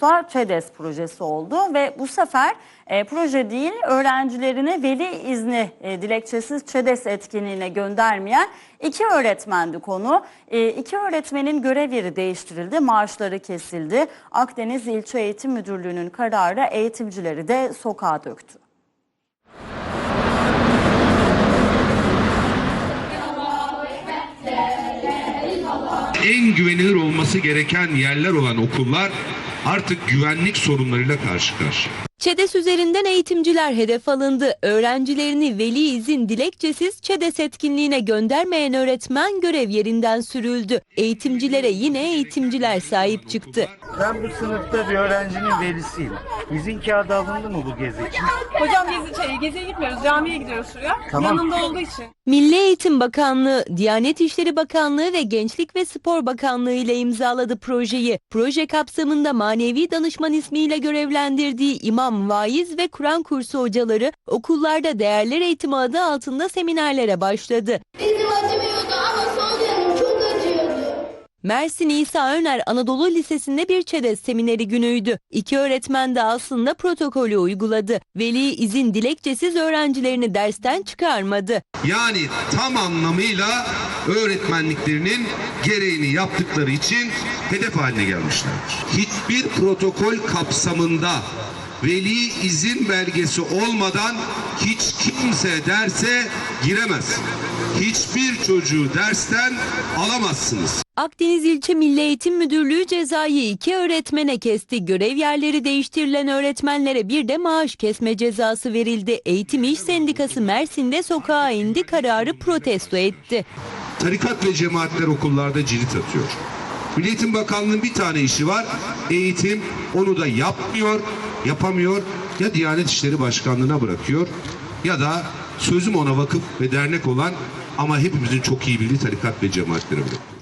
da ÇEDES projesi oldu ve bu sefer e, proje değil öğrencilerini veli izni e, dilekçesiz ÇEDES etkinliğine göndermeyen iki öğretmendi konu. E, iki öğretmenin görev yeri değiştirildi, maaşları kesildi. Akdeniz İlçe Eğitim Müdürlüğü'nün kararı eğitimcileri de sokağa döktü. en güvenilir olması gereken yerler olan okullar artık güvenlik sorunlarıyla karşı karşıya. ÇEDES üzerinden eğitimciler hedef alındı. Öğrencilerini veli izin dilekçesiz ÇEDES etkinliğine göndermeyen öğretmen görev yerinden sürüldü. Eğitimcilere yine eğitimciler sahip çıktı. Ben bu sınıfta bir öğrencinin velisiyim. İzin kağıdı alındı mı bu gezi için? Hocam gezi, şey, geziye gitmiyoruz. Camiye gidiyoruz şuraya. Tamam. Yanında olduğu için. Milli Eğitim Bakanlığı, Diyanet İşleri Bakanlığı ve Gençlik ve Spor Bakanlığı ile imzaladı projeyi. Proje kapsamında manevi danışman ismiyle görevlendirdiği imam, vaiz ve Kur'an kursu hocaları okullarda değerler eğitimi adı altında seminerlere başladı. Dizim acımıyordu ama sol yanım çok acıyordu. Mersin İsa Öner Anadolu Lisesi'nde bir ÇEDES semineri günüydü. İki öğretmen de aslında protokolü uyguladı. Veli izin dilekçesiz öğrencilerini dersten çıkarmadı. Yani tam anlamıyla öğretmenliklerinin gereğini yaptıkları için hedef haline gelmişlerdir. Hiçbir protokol kapsamında veli izin belgesi olmadan hiç kimse derse giremez. Hiçbir çocuğu dersten alamazsınız. Akdeniz İlçe Milli Eğitim Müdürlüğü cezayı iki öğretmene kesti. Görev yerleri değiştirilen öğretmenlere bir de maaş kesme cezası verildi. Eğitim İş Sendikası Mersin'de sokağa indi kararı protesto etti. Tarikat ve cemaatler okullarda cirit atıyor. Milli Eğitim Bakanlığı'nın bir tane işi var. Eğitim onu da yapmıyor, yapamıyor. Ya Diyanet İşleri Başkanlığı'na bırakıyor ya da sözüm ona vakıf ve dernek olan ama hepimizin çok iyi bildiği tarikat ve cemaatlere bırakıyor.